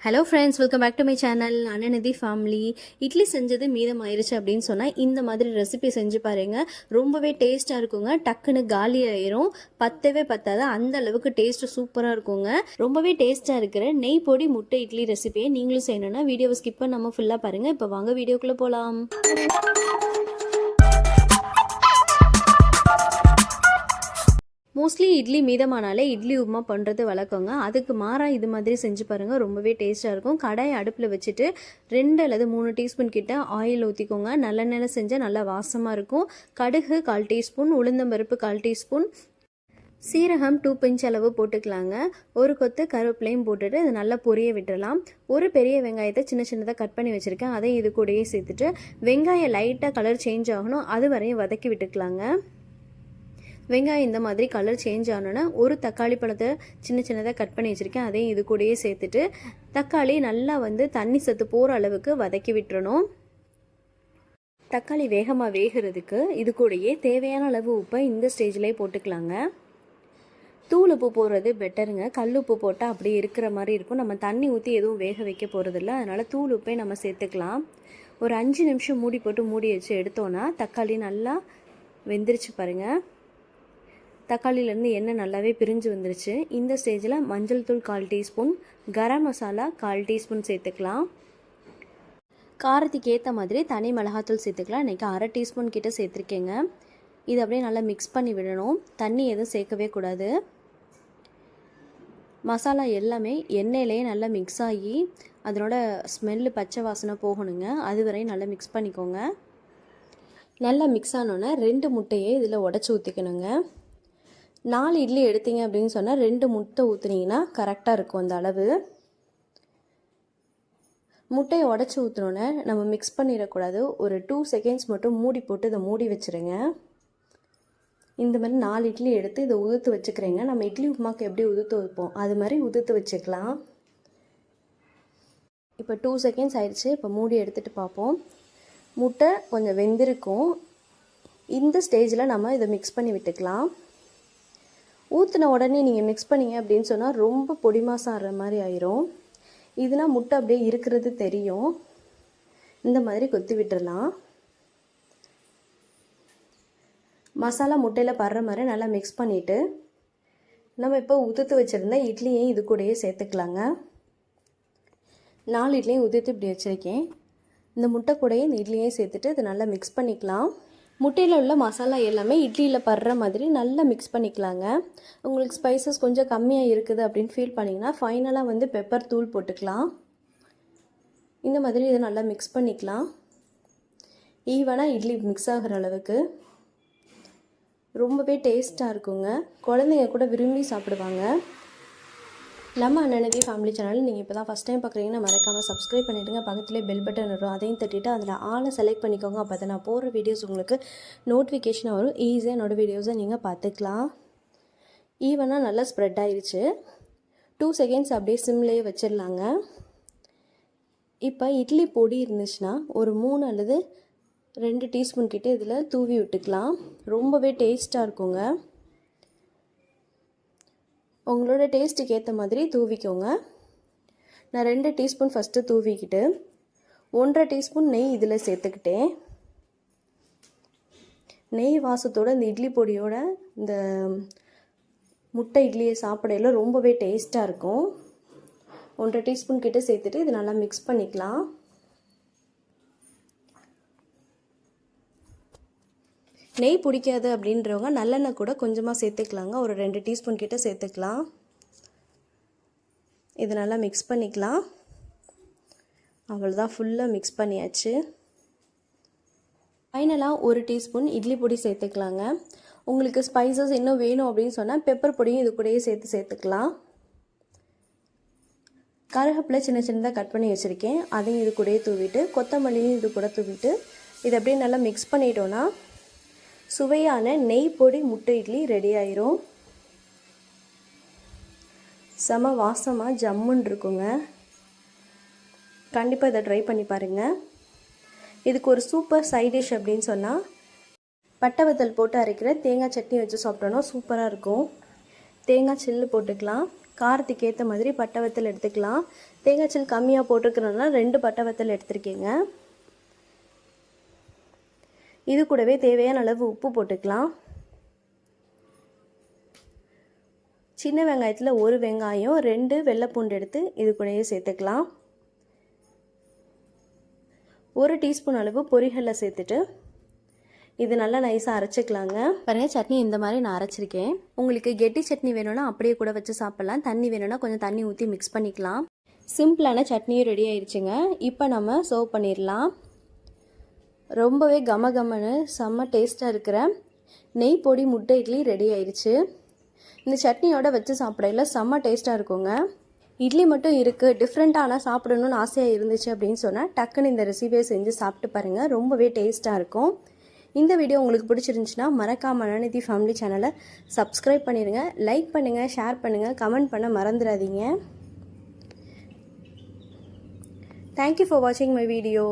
Hello friends welcome back to my channel Ananidhi family idli செஞ்சது மீதம் ஆயிடுச்சு அப்படின்னு சொன்னால் இந்த மாதிரி ரெசிபி செஞ்சு பாருங்கள் ரொம்பவே டேஸ்ட்டாக இருக்குங்க. டக்குன்னு காலி ஆயிரும் பத்தவே பத்தாது. அந்த அளவுக்கு டேஸ்ட் சூப்பராக இருக்குங்க. ரொம்பவே டேஸ்ட்டாக இருக்கிற நெய் பொடி முட்டை இட்லி ரெசிபியை நீங்களும் செய்யணும்னா வீடியோவை ஸ்கிப் பண்ணாமல் ஃபுல்லாக பாருங்கள் இப்போ வாங்க வீடியோக்குள்ளே போகலாம் மோஸ்ட்லி இட்லி மீதமானாலே இட்லி உப்புமா பண்ணுறது வழக்கங்க. அதுக்கு மாறாக இது மாதிரி செஞ்சு பாருங்கள் ரொம்பவே டேஸ்ட்டாக இருக்கும். கடாயை அடுப்பில் வச்சுட்டு ரெண்டு அல்லது மூணு டீஸ்பூன் கிட்ட ஆயில் ஊற்றிக்கோங்க நல்லெண்ணெயில் செஞ்சால் நல்லா வாசமாக இருக்கும். கடுகு கால் டீஸ்பூன் உளுந்தம்பருப்பு கால் டீஸ்பூன் சீரகம் டூ பிஞ்ச் அளவு போட்டுக்கலாங்க. ஒரு கொத்து கருவேப்பிலையும் போட்டுட்டு அது நல்லா பொரிய விட்டுடலாம் ஒரு பெரிய வெங்காயத்தை சின்ன சின்னதாக கட் பண்ணி வச்சுருக்கேன். அதையும் இது கூடயே சேர்த்துட்டு வெங்காயம் லைட்டாக கலர் சேஞ்ச் ஆகணும். அது வரையும் வதக்கி விட்டுக்கலாங்க. வெங்காயம் இந்த மாதிரி கலர் சேஞ்ச் ஆனோன்னா ஒரு தக்காளி பழத்தை சின்ன சின்னதாக கட் பண்ணி வச்சுருக்கேன். அதையும் இது கூடயே சேர்த்துட்டு தக்காளி நல்லா வந்து தண்ணி சத்து போகிற அளவுக்கு வதக்கி விட்டுறணும். தக்காளி வேகமாக வேகிறதுக்கு இது கூடயே தேவையான அளவு உப்பை இந்த ஸ்டேஜ்லேயே போட்டுக்கலாங்க. தூள் உப்பு போடுறது பெட்டருங்க கல் உப்பு போட்டால் அப்படியே இருக்கிற மாதிரி இருக்கும். நம்ம தண்ணி ஊற்றி எதுவும் வேக வைக்க போகிறதில்ல அதனால் தூள் உப்பே நம்ம சேர்த்துக்கலாம். ஒரு அஞ்சு நிமிஷம் மூடி போட்டு மூடி வச்சு எடுத்தோன்னா தக்காளி நல்லா வெந்துருச்சு பாருங்கள் தக்காளியிலேருந்து எண்ணெய் நல்லாவே பிரிஞ்சு வந்துருச்சு. இந்த ஸ்டேஜில் மஞ்சள் தூள் கால் டீஸ்பூன் கரம் மசாலா கால் டீஸ்பூன் சேர்த்துக்கலாம். காரத்துக்கு ஏற்ற மாதிரி தனி மிளகாத்தூள் சேர்த்துக்கலாம். இன்றைக்கி அரை டீஸ்பூன் கிட்டே சேர்த்துருக்கேங்க. இது அப்படியே நல்லா மிக்ஸ் பண்ணி விடணும். தண்ணி எதுவும் சேர்க்கவே கூடாது. மசாலா எல்லாமே எண்ணெயிலேயே நல்லா மிக்ஸ் ஆகி அதனோட ஸ்மெல்லு பச்சை வாசனை போகணுங்க. அது வரையும் நல்லா மிக்ஸ் பண்ணிக்கோங்க. நல்லா மிக்ஸ் ஆனோன்னே ரெண்டு முட்டையை இதில் உடச்சி ஊற்றிக்கணுங்க நாலு இட்லி எடுத்தீங்க அப்படின்னு சொன்னால் ரெண்டு முட்டை ஊற்றுனீங்கன்னா கரெக்டாக இருக்கும் அந்த அளவு. முட்டையை உடச்சி ஊற்றினோன்னே நம்ம மிக்ஸ் பண்ணிடக்கூடாது. ஒரு டூ செகண்ட்ஸ் மட்டும் மூடி போட்டு இதை மூடி வச்சுருங்க. இந்த மாதிரி நாலு இட்லி எடுத்து இதை உதுத்து வச்சுக்கிறேங்க. நம்ம இட்லி உப்புமாக்கு எப்படி உதுத்து வைப்போம்? அது மாதிரி உதுத்து வச்சுக்கலாம். இப்போ டூ செகண்ட்ஸ் ஆயிடுச்சு. இப்போ மூடி எடுத்துகிட்டு பார்ப்போம். முட்டை கொஞ்சம் வெந்திருக்கும். இந்த ஸ்டேஜில் நம்ம இதை மிக்ஸ் பண்ணி விட்டுக்கலாம். ஊற்றின உடனே நீங்கள் மிக்ஸ் பண்ணீங்க அப்படின்னு சொன்னால் ரொம்ப பொடி மாசம் ஆடுற மாதிரி ஆயிரும். இதுனா முட்டை அப்படியே இருக்கிறது தெரியும். இந்த மாதிரி கொத்தி விட்டுறலாம். மசாலா முட்டையில் படுற மாதிரி நல்லா மிக்ஸ் பண்ணிவிட்டு நம்ம இப்போ உதுத்து வச்சுருந்த இட்லியையும் இது கூடயே சேர்த்துக்கலாங்க. நாலு இட்லியும் உதுத்து இப்படி வச்சுருக்கேன். இந்த முட்டை கூடயே இந்த இட்லியையும் சேர்த்துட்டு இதை நல்லா மிக்ஸ் பண்ணிக்கலாம். முட்டையில் உள்ள மசாலா எல்லாமே இட்லியில் படுற மாதிரி நல்லா மிக்ஸ் பண்ணிக்கலாங்க. உங்களுக்கு ஸ்பைசஸ் கொஞ்சம் கம்மியாக இருக்குது அப்படின்னு ஃபீல் பண்ணிங்கன்னா ஃபைனலாக வந்து பெப்பர் தூள் போட்டுக்கலாம். இந்த மாதிரி இதை நல்லா மிக்ஸ் பண்ணிக்கலாம். ஈவனாக இட்லி மிக்ஸ் ஆகிற அளவுக்கு. ரொம்பவே டேஸ்ட்டாக இருக்குங்க. குழந்தைங்க கூட விரும்பி சாப்பிடுவாங்க. நம்ம அண்ணனதி ஃபேமிலி சேனல் நீங்கள் இப்போ தான் ஃபஸ்ட் டைம் பார்க்குறீங்கன்னா மறக்காமல் சப்ஸ்கிரைப் பண்ணிவிடுங்க பக்கத்துலேயே பெல் பட்டன் வரும். அதையும் தட்டிட்டு அதில் ஆளை செலக்ட் பண்ணிக்கோங்க. அப்போ தான் நான் போடுற வீடியோஸ் உங்களுக்கு நோட்டிஃபிகேஷனாக வரும். ஈஸியாக என்னோடய வீடியோஸை நீங்கள் பார்த்துக்கலாம் ஈவனாக நல்லா ஸ்ப்ரெட் ஆயிடுச்சு டூ செகண்ட்ஸ் அப்படியே சிம்லேயே வச்சிடலாங்க. இப்போ இட்லி பொடி இருந்துச்சுன்னா ஒரு மூணு அல்லது ரெண்டு டீஸ்பூன் கிட்டே இதில் தூவி விட்டுக்கலாம். ரொம்பவே டேஸ்ட்டாக இருக்குங்க. உங்களோட டேஸ்ட்டுக்கு ஏற்ற மாதிரி தூவிக்கோங்க. நான் ரெண்டு டீஸ்பூன் ஃபஸ்ட்டு தூவிக்கிட்டு ஒன்றரை டீஸ்பூன் நெய் இதில் சேர்த்துக்கிட்டேன். நெய் வாசத்தோட இந்த இட்லி பொடியோட இந்த முட்டை இட்லியை சாப்பிடையில ரொம்பவே டேஸ்ட்டாக இருக்கும். ஒன்றரை டீஸ்பூன் கிட்டே சேர்த்துட்டு இது நல்லா மிக்ஸ் பண்ணிக்கலாம். நெய் பிடிக்காது அப்படின்றவங்க நல்லெண்ணெய் கூட கொஞ்சமாக சேர்த்துக்கலாங்க. ஒரு ரெண்டு டீஸ்பூன் கிட்ட சேர்த்துக்கலாம். இது நல்லா மிக்ஸ் பண்ணிக்கலாம். அவ்வளோதான் ஃபுல்லாக மிக்ஸ் பண்ணியாச்சு. ஃபைனலாக ஒரு டீஸ்பூன் இட்லி பொடி சேர்த்துக்கலாங்க. உங்களுக்கு ஸ்பைசஸ் இன்னும் வேணும் அப்படின்னு சொன்னால் பெப்பர் பொடியும் இது கூடயே சேர்த்து சேர்த்துக்கலாம். கருவேப்பிலை சின்ன சின்னதாக கட் பண்ணி வச்சுருக்கேன். அதையும் இது கூடயே தூவிட்டு கொத்தமல்லியும் இது கூட தூவிட்டு இது அப்படியே நல்லா மிக்ஸ் பண்ணிட்டோன்னா சுவையான நெய் பொடி முட்டை இட்லி ரெடி ஆயிரும். செம வாசமாக ஜம்முன் இருக்குங்க. கண்டிப்பாக இதை ட்ரை பண்ணி பாருங்கள் இதுக்கு ஒரு சூப்பர் சைட் டிஷ் அப்படின்னு சொன்னால் பட்டை வத்தல் போட்டு அரைக்கிற தேங்காய் சட்னி வச்சு சாப்பிட்டோன்னா சூப்பராக இருக்கும். தேங்காய் சில்லு போட்டுக்கலாம். காரத்துக்கு ஏற்ற மாதிரி பட்டை வத்தல் எடுத்துக்கலாம். தேங்காய்ச்சல் கம்மியாக போட்டிருக்கிறதுனால ரெண்டு பட்டை வத்தல் எடுத்திருக்கேங்க. இது கூடவே தேவையான அளவு உப்பு போட்டுக்கலாம். சின்ன வெங்காயத்தில் ஒரு வெங்காயம் ரெண்டு வெள்ளைப்பூண்டு எடுத்து இது கூடயே சேர்த்துக்கலாம். ஒரு டீஸ்பூன் அளவு பொரிகளில் சேர்த்துட்டு இது நல்லா நைஸாக அரைச்சிக்கலாங்க. பாருங்கள் சட்னி இந்த மாதிரி நான் அரைச்சிருக்கேன். உங்களுக்கு கெட்டி சட்னி வேணும்னா அப்படியே கூட வச்சு சாப்பிட்லாம். தண்ணி வேணும்னா கொஞ்சம் தண்ணி ஊற்றி மிக்ஸ் பண்ணிக்கலாம். சிம்பிளான சட்னியும் ரெடி ஆயிடுச்சுங்க. இப்போ நம்ம சர்வ் பண்ணிடலாம். ரொம்பவே கம கமன்னு செம்ம டேஸ்ட்டாக இருக்கிற நெய் பொடி முட்டை இட்லி ரெடி ஆயிடுச்சு இந்த சட்னியோட வச்சு சாப்பிடையில செம்ம டேஸ்ட்டாக இருக்குங்க. இட்லி மட்டும் இருக்குது டிஃப்ரெண்ட்டாக ஆனால் சாப்பிடணும்னு ஆசையாக இருந்துச்சு அப்படின்னு சொன்னால் டக்குன்னு இந்த ரெசிபியை செஞ்சு சாப்பிட்டு பாருங்கள் ரொம்பவே டேஸ்ட்டாக இருக்கும். இந்த வீடியோ உங்களுக்கு பிடிச்சிருந்துச்சுன்னா மறக்காம அனநிதி ஃபேமிலி சேனலை சப்ஸ்கிரைப் பண்ணிடுங்க லைக் பண்ணுங்கள் ஷேர் பண்ணுங்கள் கமெண்ட் பண்ண மறந்துடாதீங்க. தேங்க்யூ ஃபார் வாட்சிங் மை வீடியோ